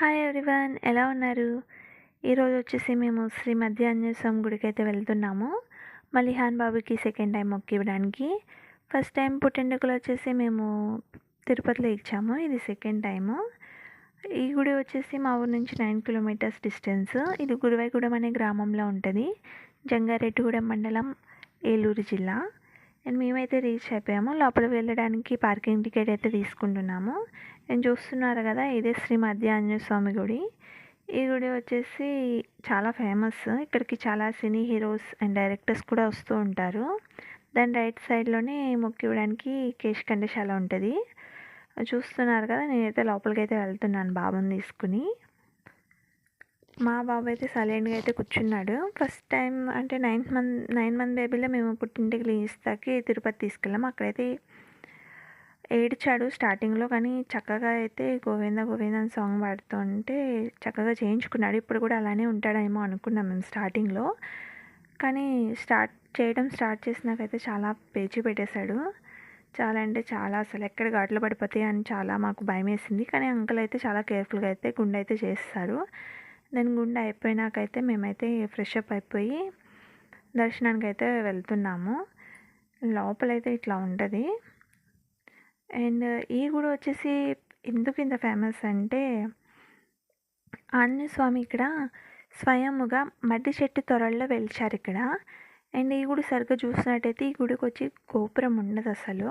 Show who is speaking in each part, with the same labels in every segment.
Speaker 1: Hi everyone ఎలా ఉన్నారు? ఈరోజు వచ్చేసి మేము శ్రీ మధ్యాహ్న స్వామి గుడికి అయితే వెళ్తున్నాము. మలిహాన్ బాబుకి సెకండ్ టైం మొక్కి ఇవ్వడానికి. ఫస్ట్ టైం పుట్టెండుకలు వచ్చేసి మేము తిరుపతిలో ఇచ్చాము ఇది సెకండ్ టైము ఈ గుడి వచ్చేసి మా ఊరు నుంచి నైన్ కిలోమీటర్స్ డిస్టెన్స్ ఇది గురువైగూడెం అనే గ్రామంలో ఉంటుంది. జంగారెడ్డిగూడెం మండలం ఏలూరు జిల్లా. అండ్ మేమైతే రీచ్ అయిపోయాము. లోపల వెళ్ళడానికి పార్కింగ్ టికెట్ అయితే తీసుకుంటున్నాము. నేను చూస్తున్నారు కదా ఇదే శ్రీ మధ్య ఆంజనేయ స్వామి గుడి. ఈ గుడి వచ్చేసి చాలా ఫేమస్. ఇక్కడికి చాలా సినీ హీరోస్ అండ్ డైరెక్టర్స్ కూడా వస్తూ ఉంటారు. దాని రైట్ సైడ్లోనే మొక్కి ఇవ్వడానికి కేశ్ కండశాల ఉంటుంది. చూస్తున్నారు కదా నేనైతే లోపలికి అయితే వెళ్తున్నాను బాబుని తీసుకుని. మా బాబు అయితే సైలెంట్గా అయితే కూర్చున్నాడు. ఫస్ట్ టైం అంటే నైన్త్ మంత్ నైన్ మంత్ బేబీలో మేము పుట్టింటికి ఇస్తాకి తిరుపతి తీసుకెళ్ళాము అక్కడైతే ఏడ్చాడు స్టార్టింగ్లో కానీ చక్కగా అయితే గోవింద గోవింద అని సాంగ్ పాడుతుంటే చక్కగా చేయించుకున్నాడు. ఇప్పుడు కూడా అలానే ఉంటాడేమో అనుకున్నాం మేము స్టార్టింగ్లో. కానీ స్టార్ట్ చేయడం స్టార్ట్ చేసినాకైతే చాలా పేచి పెట్టేశాడు. చాలా అంటే చాలా అసలు ఎక్కడ ఘాట్లు పడిపోతాయి అని చాలా మాకు భయం వేసింది కానీ అంకుల్ అయితే చాలా కేర్ఫుల్గా అయితే గుండె అయితే చేస్తారు దాని గుండె అయిపోయినాకైతే మేమైతే ఫ్రెష్ అప్ అయిపోయి దర్శనానికి అయితే వెళ్తున్నాము. లోపలైతే ఇట్లా ఉంటుంది. అండ్ ఈ గుడి వచ్చేసి ఎందుకు ఇంత ఫేమస్ అంటే ఆంజనేయ స్వామి ఇక్కడ స్వయముగా మట్టి చెట్టు త్వరల్లో వెలిచారు ఇక్కడ. అండ్ ఈ గుడి సరిగ్గా చూసినట్టయితే ఈ గుడికి వచ్చి గోపురం ఉండదు అసలు.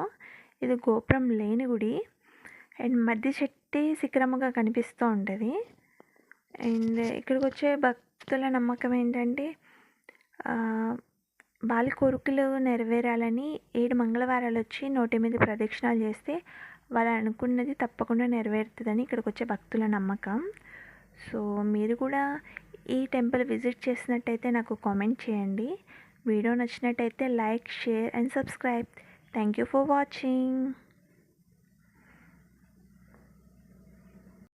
Speaker 1: ఇది గోపురం లేని గుడి. అండ్ మధ్య చెట్టు శిఖరముగా కనిపిస్తూ ఉంటుంది. అండ్ ఇక్కడికి వచ్చే భక్తుల నమ్మకం ఏంటంటే బాలి కోరికలు నెరవేరాలని ఏడు మంగళవారాలు వచ్చి నూట ఎనిమిది ప్రదక్షిణాలు చేస్తే వాళ్ళు అనుకున్నది తప్పకుండా నెరవేరుతుందని ఇక్కడికి వచ్చే భక్తుల నమ్మకం. సో మీరు కూడా ఈ టెంపుల్ విజిట్ చేసినట్టయితే నాకు కామెంట్ చేయండి. వీడియో నచ్చినట్టయితే like share and subscribe. Thank you for watching.